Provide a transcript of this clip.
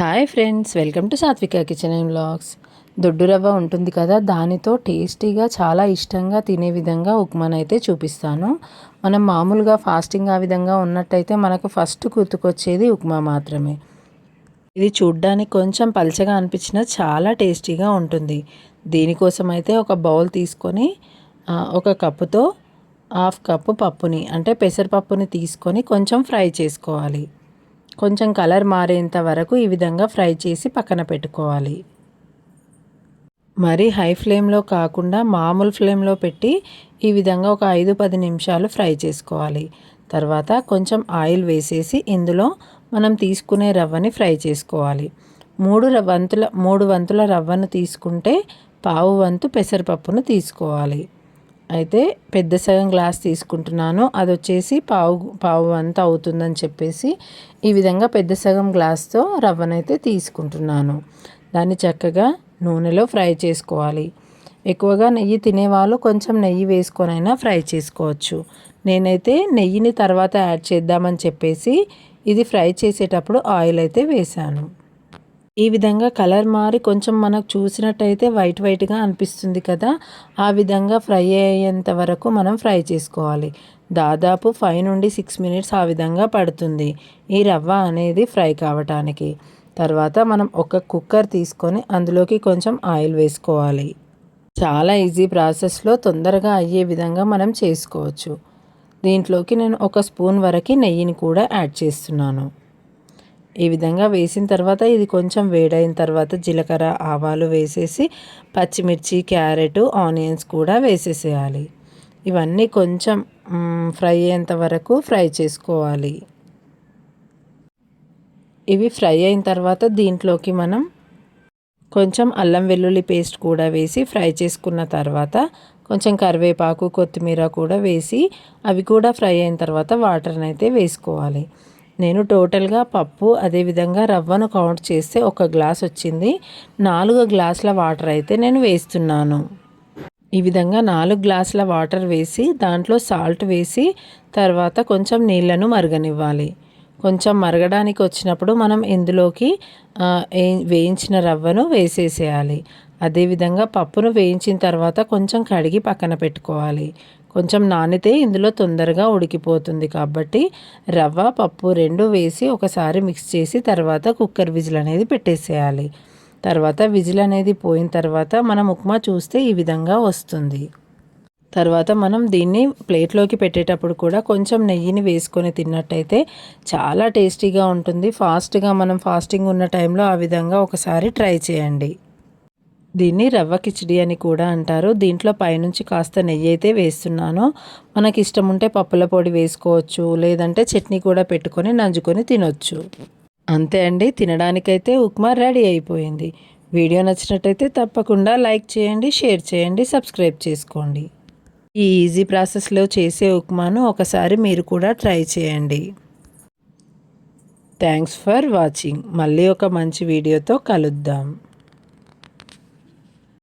Hi friends welcome to Satvika kitchen and blogs దొడ్డు రవ్వ ఉంటుంది కదా దానితో టేస్టీగా చాలా ఇష్టంగా తినే విధంగా ఉప్మాన్ అయితే చూపిస్తాను. మనం మామూలుగా ఫాస్టింగ్ ఆ విధంగా ఉన్నట్టయితే మనకు ఫస్ట్ గుర్తుకొచ్చేది ఉప్మా మాత్రమే. ఇది చూడ్డానికి కొంచెం పలచగా అనిపించిన చాలా టేస్టీగా ఉంటుంది. దీనికోసం అయితే ఒక బౌల్ తీసుకొని ఒక కప్పుతో హాఫ్ కప్పు పప్పుని అంటే పెసరపప్పుని తీసుకొని కొంచెం ఫ్రై చేసుకోవాలి. కొంచెం కలర్ మారేంత వరకు ఈ విధంగా ఫ్రై చేసి పక్కన పెట్టుకోవాలి. మరి హై ఫ్లేమ్లో కాకుండా మామూలు ఫ్లేమ్లో పెట్టి ఈ విధంగా ఒక ఐదు పది నిమిషాలు ఫ్రై చేసుకోవాలి. తర్వాత కొంచెం ఆయిల్ వేసేసి ఇందులో మనం తీసుకునే రవ్వని ఫ్రై చేసుకోవాలి. మూడు వంతుల మూడు వంతుల రవ్వను తీసుకుంటే పావు వంతు పెసరపప్పును తీసుకోవాలి. అయితే పెద్ద సగం గ్లాస్ తీసుకుంటున్నాను. అది వచ్చేసి పావు పావు అంత అవుతుందని చెప్పేసి ఈ విధంగా పెద్ద సగం గ్లాస్తో రవ్వనైతే తీసుకుంటున్నాను. దాన్ని చక్కగా నూనెలో ఫ్రై చేసుకోవాలి. ఎక్కువగా నెయ్యి తినేవాళ్ళు కొంచెం నెయ్యి వేసుకొనైనా ఫ్రై చేసుకోవచ్చు. నేనైతే నెయ్యిని తర్వాత యాడ్ చేద్దామని చెప్పేసి ఇది ఫ్రై చేసేటప్పుడు ఆయిల్ అయితే వేశాను. ఈ విధంగా కలర్ మారి కొంచెం మనకు చూసినట్టయితే వైట్ వైట్గా అనిపిస్తుంది కదా ఆ విధంగా ఫ్రై అయ్యేంత వరకు మనం ఫ్రై చేసుకోవాలి. దాదాపు ఫైవ్ నుండి సిక్స్ మినిట్స్ ఆ విధంగా పడుతుంది ఈ రవ్వ అనేది ఫ్రై కావటానికి. తర్వాత మనం ఒక కుక్కర్ తీసుకొని అందులోకి కొంచెం ఆయిల్ వేసుకోవాలి. చాలా ఈజీ ప్రాసెస్లో తొందరగా అయ్యే విధంగా మనం చేసుకోవచ్చు. దీంట్లోకి నేను ఒక స్పూన్ వరకు నెయ్యిని కూడా యాడ్ చేస్తున్నాను. ఈ విధంగా వేసిన తర్వాత ఇది కొంచెం వేడైన తర్వాత జీలకర్ర ఆవాలు వేసేసి పచ్చిమిర్చి క్యారెట్ ఆనియన్స్ కూడా వేసేసేయాలి. ఇవన్నీ కొంచెం ఫ్రై అయ్యేంత వరకు ఫ్రై చేసుకోవాలి. ఇవి ఫ్రై అయిన తర్వాత దీంట్లోకి మనం కొంచెం అల్లం వెల్లుల్లి పేస్ట్ కూడా వేసి ఫ్రై చేసుకున్న తర్వాత కొంచెం కరివేపాకు కొత్తిమీర కూడా వేసి అవి కూడా ఫ్రై అయిన తర్వాత వాటర్ని అయితే వేసుకోవాలి. నేను టోటల్గా పప్పు అదేవిధంగా రవ్వను కౌంట్ చేస్తే ఒక గ్లాస్ వచ్చింది. నాలుగు గ్లాసుల వాటర్ అయితే నేను వేస్తున్నాను. ఈ విధంగా నాలుగు గ్లాసుల వాటర్ వేసి దాంట్లో సాల్ట్ వేసి తర్వాత కొంచెం నీళ్ళను మరగనివ్వాలి. కొంచెం మరగడానికి వచ్చినప్పుడు మనం ఇందులోకి వేయించిన రవ్వను వేసేసేయాలి. అదేవిధంగా పప్పును వేయించిన తర్వాత కొంచెం కడిగి పక్కన పెట్టుకోవాలి. కొంచెం నానితే ఇందులో తొందరగా ఉడికిపోతుంది కాబట్టి రవ్వ పప్పు రెండు వేసి ఒకసారి మిక్స్ చేసి తర్వాత కుక్కర్ విజిల్ అనేది పెట్టేసేయాలి. తర్వాత విజిల్ అనేది పోయిన తర్వాత మనం ఉప్మా చూస్తే ఈ విధంగా వస్తుంది. తర్వాత మనం దీన్ని ప్లేట్లోకి పెట్టేటప్పుడు కూడా కొంచెం నెయ్యిని వేసుకొని తిన్నట్టయితే చాలా టేస్టీగా ఉంటుంది. ఫాస్ట్గా మనం ఫాస్టింగ్ ఉన్న టైంలో ఆ విధంగా ఒకసారి ట్రై చేయండి. దీన్ని రవ్వ కిచిడి అని కూడా అంటారు. దీంట్లో పైనుంచి కాస్త నెయ్యి అయితే వేస్తున్నాను. మనకి ఇష్టం ఉంటే పప్పుల పొడి వేసుకోవచ్చు లేదంటే చట్నీ కూడా పెట్టుకొని నంజుకొని తినొచ్చు. అంతే అండి తినడానికైతే ఉప్మా రెడీ అయిపోయింది. వీడియో నచ్చినట్టయితే తప్పకుండా లైక్ చేయండి షేర్ చేయండి సబ్స్క్రైబ్ చేసుకోండి. ఈ ఈజీ ప్రాసెస్లో చేసే ఉప్మాను ఒకసారి మీరు కూడా ట్రై చేయండి. Thanks for watching. మళ్ళీ ఒక మంచి వీడియోతో కలుద్దాం.